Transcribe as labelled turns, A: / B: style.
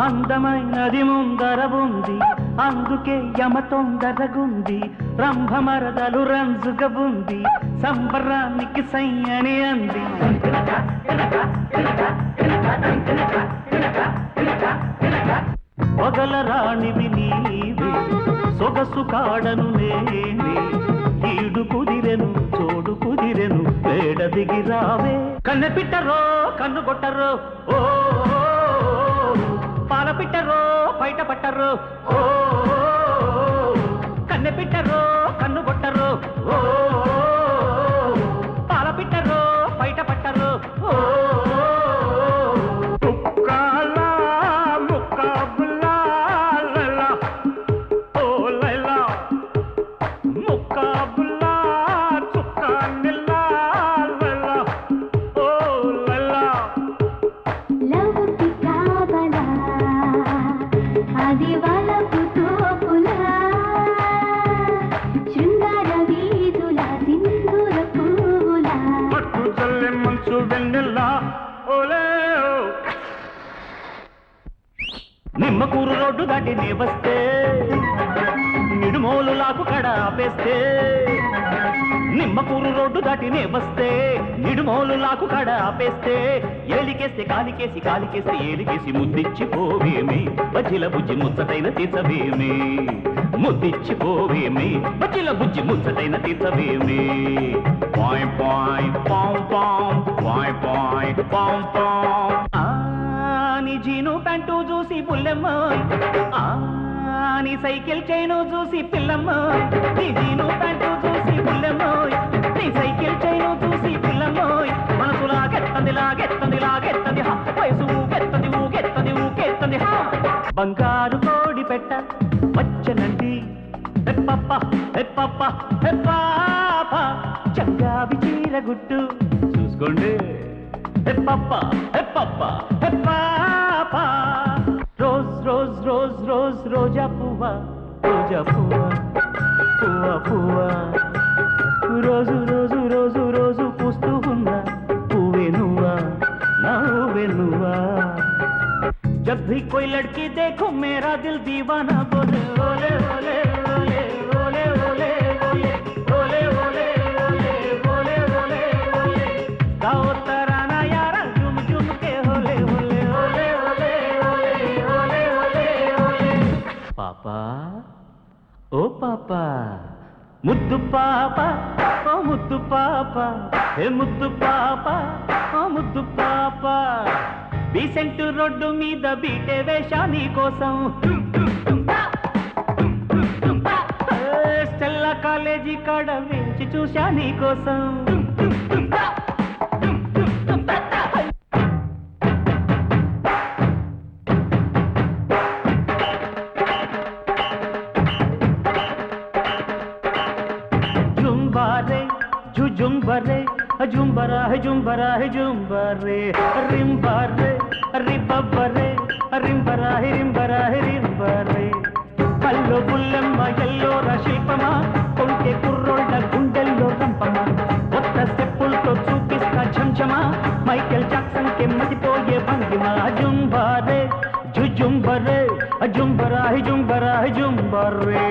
A: అందమైనది ముందరవుంది అందుకే యమ తొందరగుంది. రంభమరదలు రంజుగా ఉంది. సంబరానికి సయ్యని అంది. పొగల రాణివి నీవే సొగసు కాడను నేనే. ఈడు కుదిరెను చోడు కుదిరెను వేడ దిగి రావే. కన్నె పిట్టరో కన్ను కొట్టరో ఓ పాల పిట్టరో బయట పట్టరు ఓ కన్నె పిట్టరో కన్ను కొట్టరు ఓ
B: అది వలపు తోపులా. శృంగార వీధుల సింధూర పువ్వులా.
A: పట్టు చల్లె మంచు వెన్నెల్లా. ఓలే నిమ్మకూరు రోడ్డు దాటి నీ వస్తే నిడుమోలు లాకు కడ ఆపేస్తే. నిమ్మకూరు రోడ్డు దాటిని వస్తే నిడుమోలు లాకు కడ ఆపేస్తే ఏలికేస్తే కాలికేసి కాలికేస్తే ఏలికేసి ముద్దిచ్చి పోవేమి. బజ్జిల బుజ్జి ముచ్చటైన తీర్చవేమి. ముద్దిచ్చి పోవేమి. బజ్జిల బుజ్జి ముచ్చటైన తీర్చవేమి. పాయ్ పాయ్ పాం పాం పాయ్ పాయ్ పాం పాం. ఆ జీను ప్యాంటు చూసి పుల్లెమ్మోయ్ ఆని సైకిల్ చైను చూసి పిల్లమ్మ. నీ జీను ప్యాంటు చూసి పుల్లెమ్మోయ్ నీ సైకిల్ చైను చూసి పిల్లమ్మోయ్ మనసు లాగెత్తంది లాగెత్తంది. లాగెత్తంది వయసు ఊగెత్తంది ఊగెత్తంది ఊకెత్తంది బంగారు కోడి పెట్ట వచ్చనండి హెప్పప్ప హెప్పప్ప గుట్టు చంగావి చీరగుట్టు చూసుకోండి. హెప్పప్ప హెప్పప్ప హెప్పాప రోజ్ రోజ్ రోజ్ రోజ్ రోజా పువ్వ రోజా పువ్వ పువ్వ పువ్వ. రోజు రోజు రోజు రోజు పూస్తూ ఉన్న పువ్వే నువ్వా నవ్వే నువ్వా जब भी कोई लड़की देखो मेरा दिल दीवाना बोले ओले ओले ओले ओले ओले ओले ओले ओले ओले ओले ओले गाओ तराना यारा झुम झुम के होले होले ओले ओले ओले ओले ओले ओले పాపా ఓ పాపా ముద్దు పాప ఓ ముద్దు పాప. ఏ ముద్దు పాప ఓ ముద్దు పాప. బీసెంట్ రోడ్డు మీద బీటే వేషా నీ కోసం స్టెల్లా కాలేజీ కాడ వేచి చూశా నీ కోసం. झुझुम्बरे झुम्बरा है झुम्बरा है झुम्बरे रिम्बरे रिबबरे రింబరా హిరింబరా హిరింబరే కల్లో బుల్లమ్మ ఎల్లోర శిల్పమా కొంటె కుర్రోళ్ళ గుండెల్లో రంపమా కొత్త స్టెప్పులతో చూపిస్తా ఛంచమా మైకెల్ జాక్సన్ కి మతిపోయే భంగిమా జుంబారే జుజుంబరే జుంబరా హి జుంబరా హి జుంబరే